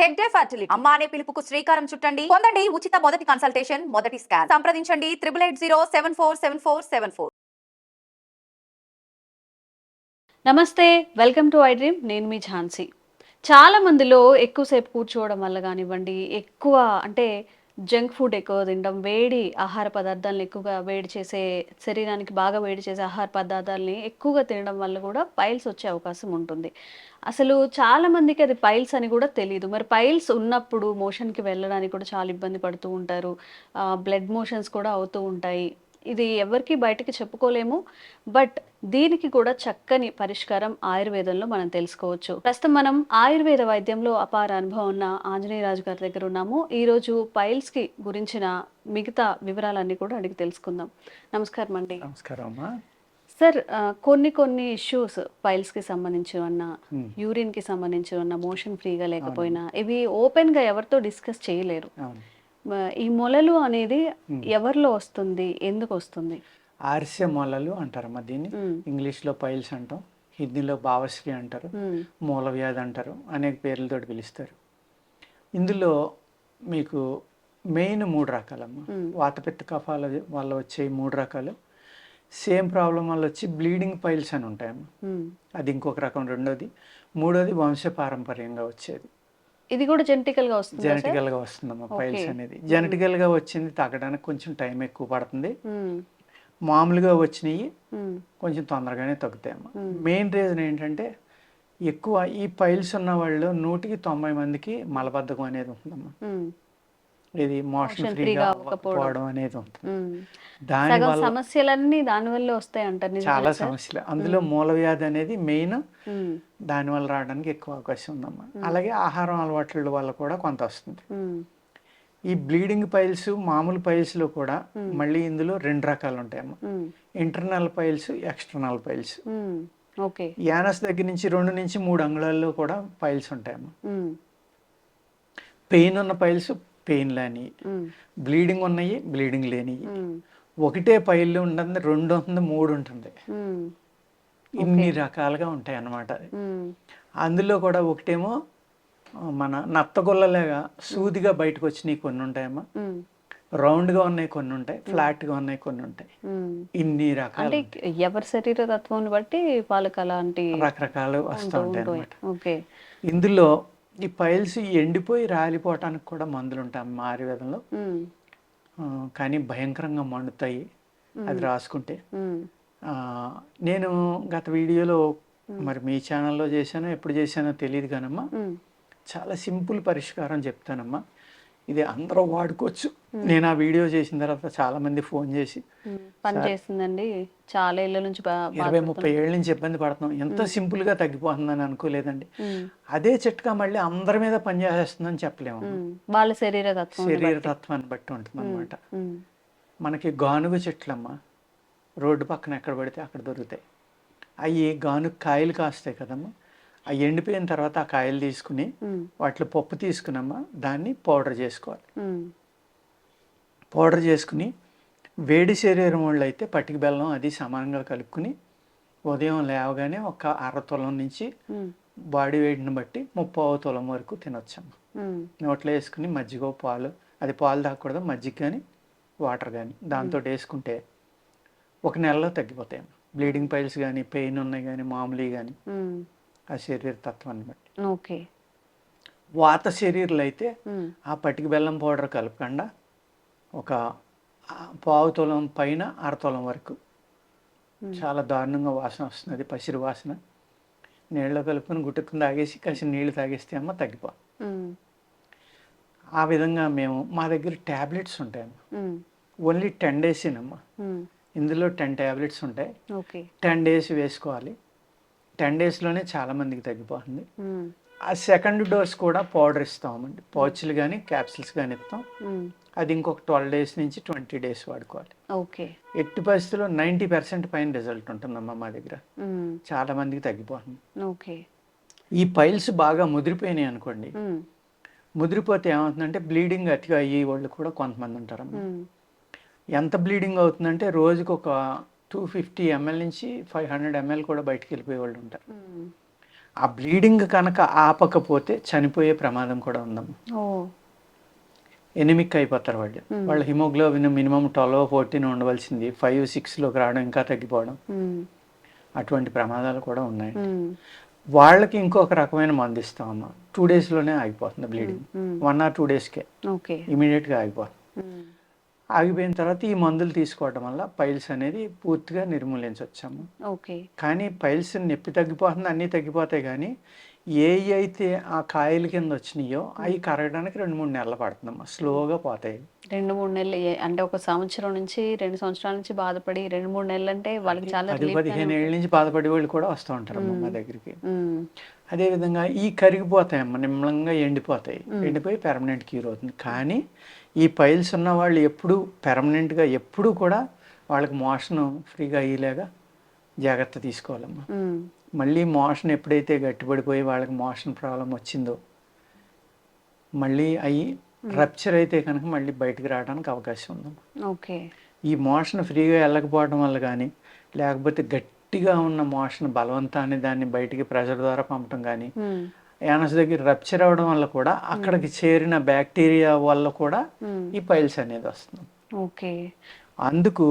Hegde fertility అమ్మ అనే పిలుపుకు శ్రీకారం చుట్టండి. పొందండి ఉచిత మొదటి కన్సల్టేషన్ మొదటి స్కాన్ సంప్రదించండి triple eight zero seven four seven four seven four నమస్తే వెల్కమ్ టు ఐ డ్రీమ్ నేను మీ ఝాన్సీ. చాలా మందిలో ఎక్కువసేపు కూర్చోవడం వల్ల కానివ్వండి ఎక్కువ అంటే జంక్ ఫుడ్ ఎక్కువ తినడం వేడి ఆహార పదార్థాలను ఎక్కువగా వేడి చేసే శరీరానికి బాగా వేడి చేసే ఆహార పదార్థాలని ఎక్కువగా తినడం వల్ల కూడా పైల్స్ వచ్చే అవకాశం ఉంటుంది. అసలు చాలా మందికి అది పైల్స్ అని కూడా తెలియదు మరి పైల్స్ ఉన్నప్పుడు మోషన్కి వెళ్ళడానికి కూడా చాలా ఇబ్బంది పడుతూ ఉంటారు. బ్లడ్ మోషన్స్ కూడా అవుతూ ఉంటాయి. ఇది ఎవరికి బయటకి చెప్పుకోలేము బట్ దీనికి కూడా చక్కని పరిష్కారం ఆయుర్వేదంలో మనం తెలుసుకోవచ్చు. ప్రస్తుతం మనం ఆయుర్వేద వైద్యంలో అపార అనుభవం ఉన్న ఆంజనేయరాజు గారి దగ్గర ఉన్నాము. ఈ రోజు పైల్స్కి గురించిన మిగతా వివరాలన్నీ కూడా అడిగి తెలుసుకుందాం. నమస్కారం అండి. నమస్కారం సార్ కొన్ని కొన్ని ఇష్యూస్ పైల్స్కి సంబంధించి ఉన్న Hmm. యూరిన్కి సంబంధించి ఉన్న మోషన్ ఫ్రీగా లేకపోయినా ఇవి ఓపెన్గా ఎవరితో డిస్కస్ చేయలేరు. ఈ మొలలు అనేది ఎవరిలో వస్తుంది? ఎందుకు వస్తుంది? ఆర్స్య మొలలు అంటారమ్మా దీన్ని. మ్మ్. ఇంగ్లీష్లో పైల్స్ అంటాం హిందీలో భావశ్రీ అంటారు. మూల వ్యాధి అంటారు అనేక పేర్లతో పిలుస్తారు. ఇందులో మీకు మెయిన్ మూడు రకాలమ్మా. మ్మ్. వాతపిత్త కఫాల వల్ల వచ్చే మూడు రకాలు. సేమ్ ప్రాబ్లం వల్ల వచ్చి బ్లీడింగ్ పైల్స్ అని ఉంటాయమ్మా. మ్మ్. అది ఇంకొక రకం రెండోది. మూడోది వంశపారంపర్యంగా వచ్చేది. ఇది కూడా జెనెటికల్గా వస్తుంది జెనెటికల్గా వస్తుందమ్మా పైల్స్. అనేది. జెనెటికల్గా వచ్చింది తగ్గడానికి కొంచెం టైం ఎక్కువ పడుతుంది. మామూలుగా వచ్చినవి కొంచెం తొందరగానే తగ్గుతాయమ్మా. మెయిన్ రీజన్ ఏంటంటే ఎక్కువ ఈ పైల్స్ ఉన్న వాళ్ళు నూటికి తొంభై మందికి మలబద్ధకం అనేది ఉంటుందమ్మా. ఇది మోషన్ ఫ్రీగా అవ్వకపోవడం. అనేది ఉంటుంది దానివల్ల సమస్యలన్నీ దాని వల్ల వస్తాయి అంటారు చాలా? సమస్యలు అందులో మూల వ్యాధి అనేది మెయిన్ మ్మ్. దానివల్ల రావడానికి ఎక్కువ అవకాశం ఉందమ్మా అలాగే ఆహారం అలవాట్ల వల్ల కూడా కొంత వస్తుంది. ఈ బ్లీడింగ్ పైల్స్ మామూలు పైల్స్లో కూడా మళ్ళీ ఇందులో రెండు రకాలు ఉంటాయమ్మా మ్మ్. Internal piles external piles. Okay anus దగ్గర నుంచి రెండు నుంచి మూడు అంగుళాల్లో కూడా పైల్స్ ఉంటాయమ్మా మ్మ్. పెయిన్ ఉన్న పైల్స్ పెయిన్ లేని మ్మ్. బ్లీడింగ్ ఉన్నాయి బ్లీడింగ్ లేని మ్మ్. ఒకటే పైలు ఉంటుంది రెండు ఉంటుంది మూడు ఉంటుంది. ఇన్ని రకాలుగా ఉంటాయి అన్నమాట. అందులో కూడా ఒకటేమో మన నత్తగొల్లలాగా సూదిగా బయటకు వచ్చినవి కొన్ని ఉంటాయమ్మా మ్మ్. రౌండ్గా ఉన్నాయి కొన్ని ఉంటాయి ఫ్లాట్గా ఉన్నాయి కొన్ని ఉంటాయి. ఇన్ని రకాలు ఎవరి శరీర తత్వం బట్టి వాళ్ళకి అలాంటి రకరకాలు వస్తూ ఉంటూ ఉంటాయి ఇందులో ఈ పైల్స్ ఎండిపోయి రాలిపోవటానికి కూడా మందులు ఉంటాయి అమ్మా ఆయుర్వేదంలో. కానీ భయంకరంగా మండుతాయి. అది రాసుకుంటే. నేను గత వీడియోలో మరి మీ ఛానల్లో చేశానో ఎప్పుడు చేశానో తెలియదు కానమ్మా. మ్మ్. చాలా సింపుల్ పరిష్కారం చెప్తానమ్మా. ఇది అందరూ వాడుకోవచ్చు. నేను ఆ వీడియో చేసిన తర్వాత చాలా మంది ఫోన్ చేసి. పని చేస్తుందండి చాలా ఇళ్ళ నుంచి ఇరవై ముప్పై ఏళ్ళ నుంచి ఇబ్బంది పడుతున్నాం. ఎంత సింపుల్గా తగ్గిపోతుందని అనుకోలేదండి. అదే చిట్కా మళ్ళీ అందరి మీద పనిచేస్తుందని చెప్పలేము. మ్మ్. వాళ్ళ శరీర తత్వం శరీర తత్వాన్ని బట్టి ఉంటుంది అనమాట. మనకి గానుగ చెట్లమ్మ రోడ్డు పక్కన ఎక్కడ పడితే అక్కడ దొరుకుతాయి. అవి గానుగ కాయలు కాస్తాయి కదమ్మా. అవి ఎండిపోయిన తర్వాత ఆ కాయలు తీసుకుని. వాటిలో పప్పు తీసుకునమ్మా దాన్ని పౌడర్ చేసుకోవాలి. పౌడర్ చేసుకుని వేడి శరీరం వాళ్ళు అయితే పట్టిక బెల్లం అది సమానంగా కలుపుకుని ఉదయం లేవగానే ఒక అర తులం నుంచి. బాడీ వెయిట్ని బట్టి ముప్పావు తులం వరకు తినొచ్చమ్మా మ్మ్. నోట్లో వేసుకుని మజ్జిగ పాలు అది పాలు తాగకూడదు మజ్జిగ కానీ వాటర్ కానీ దాంతో వేసుకుంటే ఒక నెలలో తగ్గిపోతాయి బ్లీడింగ్ పైల్స్ కానీ పెయిన్ ఉన్నాయి కానీ మామూలు కానీ. ఆ శరీర తత్వాన్ని బట్టి. ఓకే. వాత శరీరాలు అయితే. ఆ పటిక బెల్లం పౌడర్ కలపకుండా ఒక పావు తులం పైన అర తులం వరకు చాలా దారుణంగా వాసన వస్తుంది. పసిరి వాసన. నీళ్ళలో కలుపుకొని గుట్టుకుని తాగేసి కాసిన నీళ్ళు తాగేస్తే అమ్మ తగ్గిపో. ఆ విధంగా మేము మా దగ్గర ట్యాబ్లెట్స్ ఉంటాయమ్మ. మ్మ్. ఓన్లీ టెన్ డేసేనమ్మా. మ్మ్. ఇందులో టెన్ ట్యాబ్లెట్స్ ఉంటాయి. ఓకే. టెన్ డేస్ వేసుకోవాలి. టెన్ డేస్లోనే చాలామందికి తగ్గిపోతుంది. ఆ సెకండ్ డోస్ కూడా పౌడర్ ఇస్తామండి పౌచ్లు కానీ క్యాప్సిల్స్ కానీ ఇస్తాం. అది ఇంకొక ట్వెల్వ్ డేస్ నుంచి ట్వంటీ డేస్ వాడుకోవాలి ఓకే ఎట్టి పరిస్థితుల్లో నైంటీ పర్సెంట్ పైన రిజల్ట్ ఉంటుందమ్మా మా దగ్గర. చాలా మందికి తగ్గిపోతుంది ఓకే ఈ పైల్స్ బాగా ముదిరిపోయినాయి అనుకోండి. ముదిరిపోతే ఏమవుతుందంటే బ్లీడింగ్ అతిగా అయ్యే వాళ్ళు కూడా కొంతమంది ఉంటారమ్మా మ్మ్. ఎంత బ్లీడింగ్ అవుతుందంటే రోజుకు ఒక టూ ఫిఫ్టీ ఎంఎల్ నుంచి ఫైవ్ హండ్రెడ్ ఎంఎల్ కూడా బయటికి వెళ్ళిపోయే వాళ్ళు ఉంటారు. ఆ బ్లీడింగ్ కనుక ఆపకపోతే చనిపోయే ప్రమాదం కూడా ఉందమ్మా. ఎనిమిక్ అయిపోతారు వాళ్ళు. వాళ్ళ హిమోగ్లోబిన్ మినిమం ట్వెల్వ్ ఫోర్టీన్ ఉండవలసింది. ఫైవ్ సిక్స్లోకి రావడం ఇంకా తగ్గిపోవడం. అటువంటి ప్రమాదాలు కూడా ఉన్నాయి. వాళ్ళకి ఇంకొక రకమైన మందు ఇస్తామమ్మా. టూ డేస్లోనే ఆగిపోతుంది బ్లీడింగ్. వన్ ఆర్ టూ డేస్కే. ఓకే. ఇమీడియట్గా ఆగిపోతుంది. ఆగిపోయిన తర్వాత ఈ మందులు తీసుకోవడం వల్ల పైల్స్ అనేది పూర్తిగా నిర్మూలించవచ్చాము ఓకే. కానీ పైల్స్ నొప్పి తగ్గిపోతుంది అన్నీ తగ్గిపోతాయి కానీ ఏ అయితే ఆ కాయల కింద వచ్చినాయో అవి కరగడానికి రెండు మూడు నెలలు పడుతుందమ్మా స్లోగా పోతాయి. రెండు మూడు నెలలు అంటే ఒక సంవత్సరం నుంచి రెండు సంవత్సరాల నుంచి బాధపడి రెండు మూడు నెలలు అంటే వాళ్ళకి చాలా పదిహేను ఏళ్ళ నుంచి బాధపడే వాళ్ళు కూడా వస్తూ ఉంటారు మా దగ్గరికి. ఉమ్, అదేవిధంగా ఈ కరిగిపోతాయమ్మ నిమ్మలంగా ఎండిపోతాయి. ఎండిపోయి పెర్మనెంట్ క్యూర్ అవుతుంది. కానీ ఈ పైల్స్ ఉన్న వాళ్ళు ఎప్పుడు పెర్మనెంట్గా ఎప్పుడు కూడా వాళ్ళకి మోషన్ ఫ్రీగా అయ్యేలాగా జాగ్రత్త తీసుకోవాలమ్మా. మళ్ళీ మోషన్ ఎప్పుడైతే గట్టిపడిపోయి వాళ్ళకి మోషన్ ప్రాబ్లం వచ్చిందో మళ్ళీ అవి రప్చర్ అయితే కనుక మళ్ళీ బయటకు రావడానికి అవకాశం ఉందమ్మా ఓకే ఈ మోషన్ ఫ్రీగా వెళ్ళకపోవడం వల్ల కానీ లేకపోతే గట్టిగా ఉన్న మోషన్ బలవంతాన్ని దాన్ని బయటికి ప్రెషర్ ద్వారా పంపడం కానీ ఉమ్, యానస్ దగ్గర రప్చర్ అవ్వడం వల్ల కూడా అక్కడికి చేరిన బ్యాక్టీరియా వల్ల కూడా ఈ పైల్స్ అనేది వస్తుంది. ఓకే అందుకు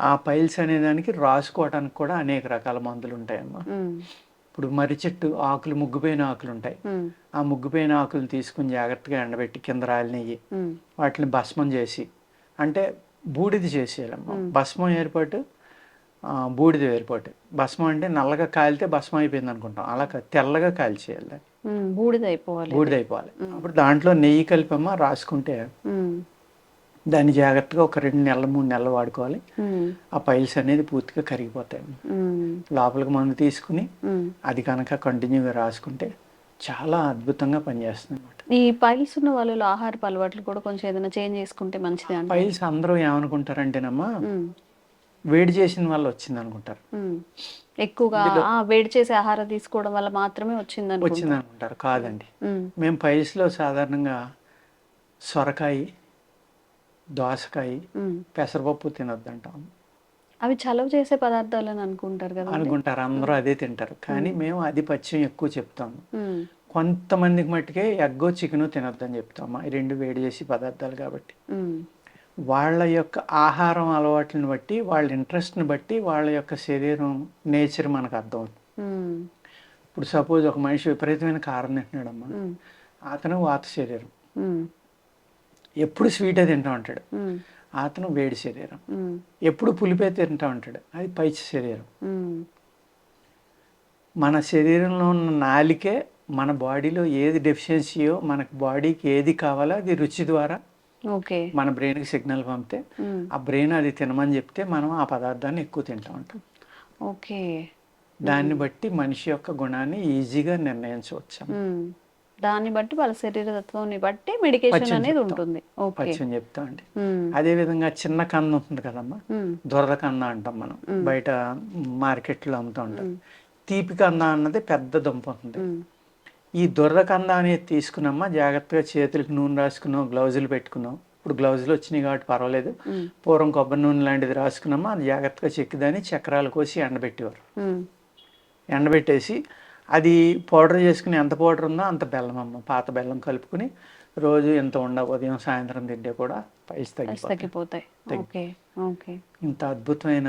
ఆ పైల్స్ అనే దానికి రాసుకోవడానికి కూడా అనేక రకాల మందులు ఉంటాయమ్మా. ఇప్పుడు మర్రి చెట్టు ఆకులు ముగ్గుపోయిన ఆకులు ఉంటాయి. ఆ ముగ్గుపోయిన ఆకులు తీసుకుని జాగ్రత్తగా ఎండబెట్టి కింద రాలి నెయ్యి ఉమ్, వాటిని భస్మం చేసి అంటే బూడిద చేసేయాలమ్మా. భస్మం ఏర్పాటు బూడిద ఏర్పాటు. భస్మం అంటే నల్లగా కాలితే భస్మం అయిపోయింది అనుకుంటాం. అలా తెల్లగా కాల్చేయాలి బూడిద అయిపోవాలి. బూడిద అయిపోవాలి. అప్పుడు దాంట్లో నెయ్యి కలిపమ్మా రాసుకుంటే దాన్ని జాగ్రత్తగా ఒక రెండు నెలలు మూడు నెలలు వాడుకోవాలి. ఆ పైల్స్ అనేది పూర్తిగా కరిగిపోతాయి. లోపలికి మందు తీసుకుని. అది కనుక కంటిన్యూగా రాసుకుంటే చాలా అద్భుతంగా పనిచేస్తుంది అనమాట ఈ పైల్స్ ఉన్న వాళ్ళలో ఆహారపు అలవాట్లు కూడా కొంచెం ఏదైనా చేంజ్ చేసుకుంటే మంచిది పైల్స్ అందరూ ఏమనుకుంటారంటేనమ్మా వేడి చేసిన వాళ్ళు వచ్చింది అనుకుంటారు ఎక్కువగా వేడి చేసే ఆహారం తీసుకోవడం వల్ల మాత్రమే వచ్చింది వచ్చింది అనుకుంటారు కాదండి మేము పైల్స్లో సాధారణంగా సొరకాయ దోసకాయ పెసరపప్పు తినొద్దంటాం. అవి చలవ చేసే పదార్థాలు అని అనుకుంటారు కదా అనుకుంటారు అందరూ అదే తింటారు. కానీ మేము అది పచ్చిం ఎక్కువ చెప్తాము కొంతమందికి మట్టుకే ఎగ్గో చికెను తినొద్దని చెప్తాము ఈ రెండు వేడి చేసి పదార్థాలు కాబట్టి. వాళ్ళ యొక్క ఆహారం అలవాట్లను బట్టి వాళ్ళ ఇంట్రెస్ట్ని బట్టి వాళ్ళ యొక్క శరీరం నేచర్ మనకు అర్థం ఇప్పుడు సపోజ్ ఒక మనిషి విపరీతమైన కారం తింటున్నాడమ్మా. అతను వాత శరీరం. ఎప్పుడు స్వీటే తింటూ ఉంటాడు. అతను వేడి శరీరం. ఎప్పుడు పులిపే తింటూ ఉంటాడు. అది పైచ శరీరం. మన శరీరంలో ఉన్న నాలికే మన బాడీలో ఏది డెఫిషియన్సీయో మనకు బాడీకి ఏది కావాలో అది రుచి ద్వారా ఓకే. మన బ్రెయిన్కి సిగ్నల్ పంపితే ఆ బ్రెయిన్ అది తినమని చెప్తే మనం ఆ పదార్థాన్ని ఎక్కువ తింటూ ఉంటాం. ఓకే. దాన్ని బట్టి మనిషి యొక్క గుణాన్ని ఈజీగా నిర్ణయించవచ్చు. దాన్ని బట్టి వాళ్ళ శరీరతత్వాన్ని బట్టి మెడికేషన్ అనేది. ఉంటుంది. పచ్చని చెప్తా అండి. ఉమ్, అదేవిధంగా చిన్న కంద ఉంటుంది కదమ్మా? ఉమ్, దొరద కంద అంటాం మనం. బయట మార్కెట్లో అమ్ముతూ ఉంటాం. తీపి కంద అన్నది పెద్ద దుంప ఉంటుంది. ఈ దొర్ర కంద అనేది తీసుకున్నమ్మా జాగ్రత్తగా చేతులకు నూనె రాసుకున్నాం గ్లౌజులు పెట్టుకున్నాం ఇప్పుడు గ్లౌజులు వచ్చినాయి కాబట్టి పర్వాలేదు. పూర్వం కొబ్బరి నూనె లాంటిది రాసుకున్నామా అది జాగ్రత్తగా చెక్కిదాన్ని చక్రాలు కోసి ఎండబెట్టేవారు. ఎండబెట్టేసి అది పౌడర్ చేసుకుని ఎంత పౌడర్ ఉందో అంత బెల్లం అమ్మ పాత బెల్లం కలుపుకుని రోజు ఎంత ఉండ ఉదయం సాయంత్రం తింటే కూడా పైసి తగ్గిపోతాయి. ఇంత అద్భుతమైన.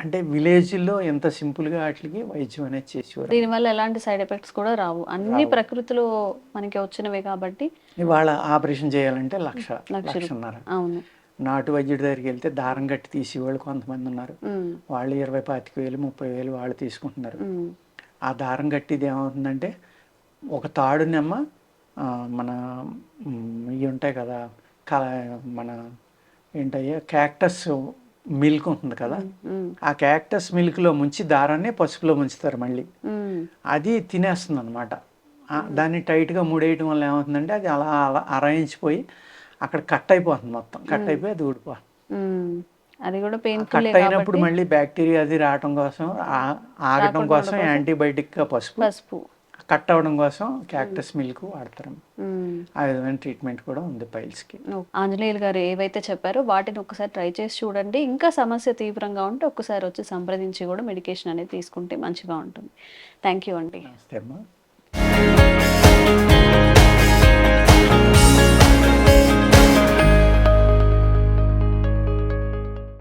అంటే విలేజ్లో ఎంత సింపుల్గా వాటికి వైద్యం అనేది చేసేవారు దీనివల్ల ఎలాంటి సైడ్ ఎఫెక్ట్స్ కూడా రావు. అన్ని ప్రకృతిలో మనకి వచ్చినవే కాబట్టి ఇవాళ ఆపరేషన్ చేయాలంటే లక్ష లక్ష లక్షన్నర. అవును. నాటు వైద్యుడి దగ్గరికి వెళ్తే దారం కట్టి తీసేవాళ్ళు కొంతమంది ఉన్నారు. వాళ్ళు ఇరవై పాతిక వేలు ముప్పై వేలు వాళ్ళు తీసుకుంటున్నారు. ఆ దారం కట్టిది ఏమవుతుందంటే ఒక తాడునమ్మ మన ఇవి ఉంటాయి కదా కల మన ఏంటయ్యా క్యాక్టస్ మిల్క్ ఉంటుంది కదా ఆ క్యాక్టస్ మిల్క్లో ముంచి దారాన్ని పసుపులో ముంచుతారు మళ్ళీ. అది తినేస్తుంది అనమాట దాన్ని టైట్గా ముడేయటం వల్ల ఏమవుతుందంటే అది అలా అలా అరాయించిపోయి అక్కడ కట్ అయిపోతుంది మొత్తం. కట్ అయిపోయి అది ఊడిపోతుంది. అది కూడా పెయిన్ఫుల్ కట్ అయినప్పుడు మళ్ళీ బ్యాక్టీరియా అది రావటం కోసం ఆ- ఆగటం కోసం యాంటీబయాటిక్గా పసుపు పసుపు. కట్ అవ్వడం కోసం క్యాక్టస్ మిల్క్ వాడతారు. ఆ విధమైన ట్రీట్మెంట్ కూడా ఉంది పైల్స్కి ఓ- ఆంజనేయులు గారు ఏవైతే చెప్పారో వాటిని ఒకసారి ట్రై చేసి చూడండి. ఇంకా సమస్య తీవ్రంగా ఉంటే ఒక్కసారి వచ్చి సంప్రదించి కూడా మెడికేషన్ అనేది తీసుకుంటే మంచిగా ఉంటుంది. థ్యాంక్ యూ అండి. నమస్తే అమ్మా.